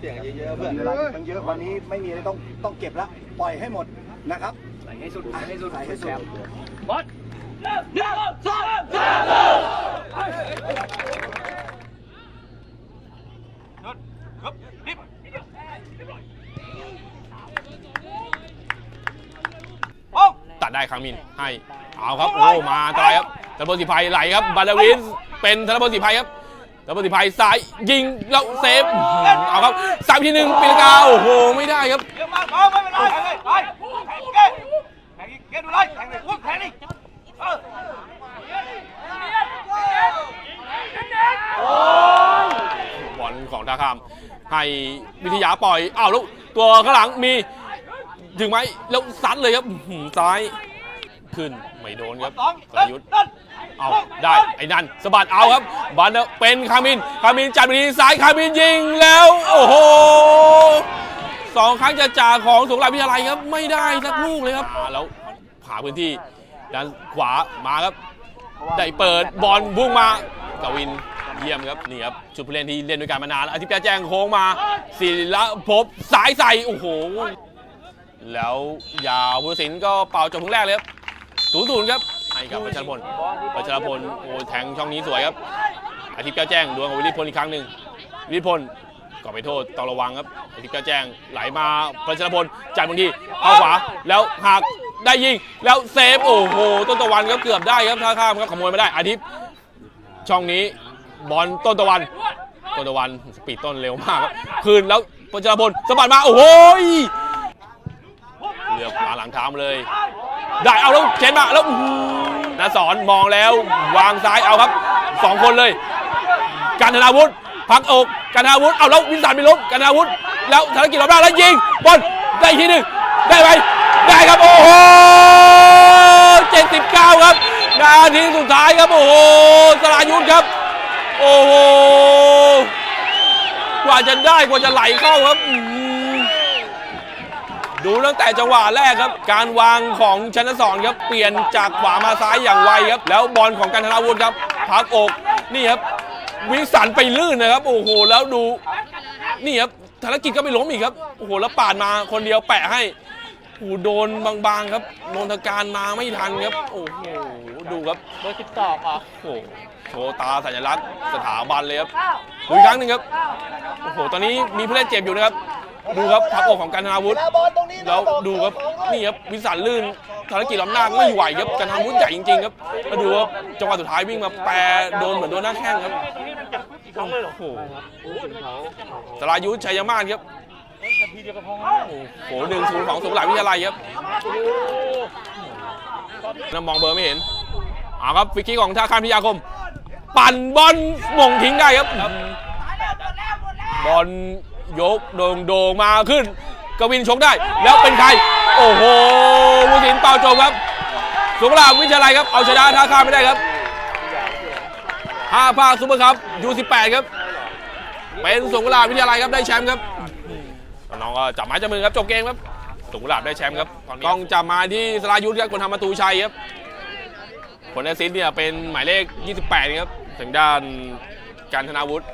เสียงเยอะๆเพื่อนเวลาตั้งเยอะวันนี้ไม่มีอะไรต้องต้องเก็บละปล่อยให้หมดนะครับใส่ให้สุดใส่ให้สุดใส่ให้สุดบอสตัดได้ครั้งมินให้เอาครับโอ้มาอันตรายครับธนพลสีไพไหลครับบาดาวินเป็นธนพลสีไพครับ ธนพลสีไพซ้ายยิงแล้วเซฟเอาครับสามทีหนึ่งปีนกาโอ้โหไม่ได้ครับเยอะมากเอไม่เป็นไรแข่งเลยไปแข่งเก้แข่งเก้ดูเลยแข่งเลยวุ้นแข่งดิเออบอลของท่าข้ามให้วิทยาปล่อยอ้าวแล้วตัวข้างหลังมีถึงไหมแล้วซัดเลยครับซ้าย ขึ้นไม่โดนครับสองสรยุทธ์เอาได้ไอ้นั่นสะบัดเอาครับบอลเป็นคามินคามินจัดไปที่ซ้ายคามินยิงแล้วโอ้โหสองครั้งจะจ่าของสงขลาวิทยาลัยครับ ไม่ได้สักลูกเลยครับอ่าแล้วผ่าพื้นที่ด้านขวามาครับ ได้เปิดบอลพุ่งมากวินเยี่ยมครับนี่ครับชุดผู้เล่นที่เล่นด้วยกันมานานแล้วอาทิตย์แจ้งโค้งมาศิลภพสายใส่โอ้โหแล้วยาวผู้ตัดสินก็เป่าจบครึ่งแรกเลยครับ ศูนย์ศูนย์ครับให้กับประชาพลวัชรพลโอ้แทงช่องนี้สวยครับ อาทิตย์แก้วแจ้งดวลกับวิริพลอีกครั้งหนึ่งวิริพลก็ไปโทษต้องระวังครับอาทิตย์แก้วแจ้งไหลมาวัชรพลจ่ายบางทีเข้าขวาแล้วหักได้ยิงแล้วเซฟโอ้โหต้นตะวันครับเกือบได้ครับท่าข้ามครับขโมยไม่ได้อาทิตย์ช่องนี้บอลต้นตะวันต้นตะวันสปีดต้นเร็วมากครับคืนแล้ววัชรพลสะบัดมาโอ้โหเลือกมาหลังเท้ามาเลย ได้เอาแล้วเชนมาแล้วอื้อหือนาสอนมองแล้ววางซ้ายเอาครับสองคนเลย การธนาวุฒิพักอกการธนาวุฒิเอาแล้ววินสันไปล้มการธนาวุฒิแล้วธนกิจรอบหน้าแล้วยิงบอลได้อีกทีหนึ่งได้ไหมได้ครับโอ้โห79ครับนาทีสุดท้ายครับโอ้โหสรายุทธครับ โอ้โหกว่าจะได้กว่าจะไหลเข้าครับ ดูตั้งแต่จังหวะแรกครับ การวางของชนสอนครับ เปลี่ยนจากขวามาซ้ายอย่างไวครับ แล้วบอลของกันธนาวุฒิครับพักอกนี่ครับ วิสันไปลื่นนะครับ โอ้โห แล้วดู นี่ครับธนกิจก็ไปล้มอีกครับ โอ้โห แล้วปาดมาคนเดียวแปะให้โอ้โหโดนบางๆครับโดนทการมาไม่ทันครับ โอ้โห ดูครับเบอร์สิบสองเหรอโอ้โหโชว์ตาสัญลักษณ์สถาบันเลยครับดูอีกครั้งหนึ่งครับ โอ้โห ตอนนี้มีผู้เล่นเจ็บอยู่นะครับ ดูครับพักอกของกันธนาวุฒิแล้วดูครับนี่ครับวิสันลื่นธนกิจล้อมหน้าไม่ไหวครับกันทำวุฒิใหญ่จริงๆครับแล้วดูครับจังหวะสุดท้ายวิ่งมาแปรโดนเหมือนโดนหน้าแข้งครับโอ้โหสรายุทธชัยมาศครับโอ้โหหนึ่งศูนย์ของสงขลาวิทยาลัยครับน้ำมองเบอร์ไม่เห็นเอาครับฟิกกี้ของท่าข้ามพิทยาคม ปั่นบอลหม่งทิ้งได้ครับบอล ยกโด่งโด่งมาขึ้น กวินชกได้ แล้วเป็นใคร โอ้โหผู้สินเป่าจบครับสงขลาวิทยาลัยครับ เอาชนะท่าข้ามไม่ได้ครับห้าภาคซุปเปอร์ครับยูสิบแปดครับ เป็นสงขลาวิทยาลัยครับได้แชมป์ครับ น้องก็จับไม้จับมือครับจบเกมครับสงขลาได้แชมป์ครับกล้องจับมาที่สรายุทธครับคนทำประตูชัยครับ ผลแอสซิสต์เนี่ยเป็นหมายเลข 28 ครับทางด้านการธนาวุฒิ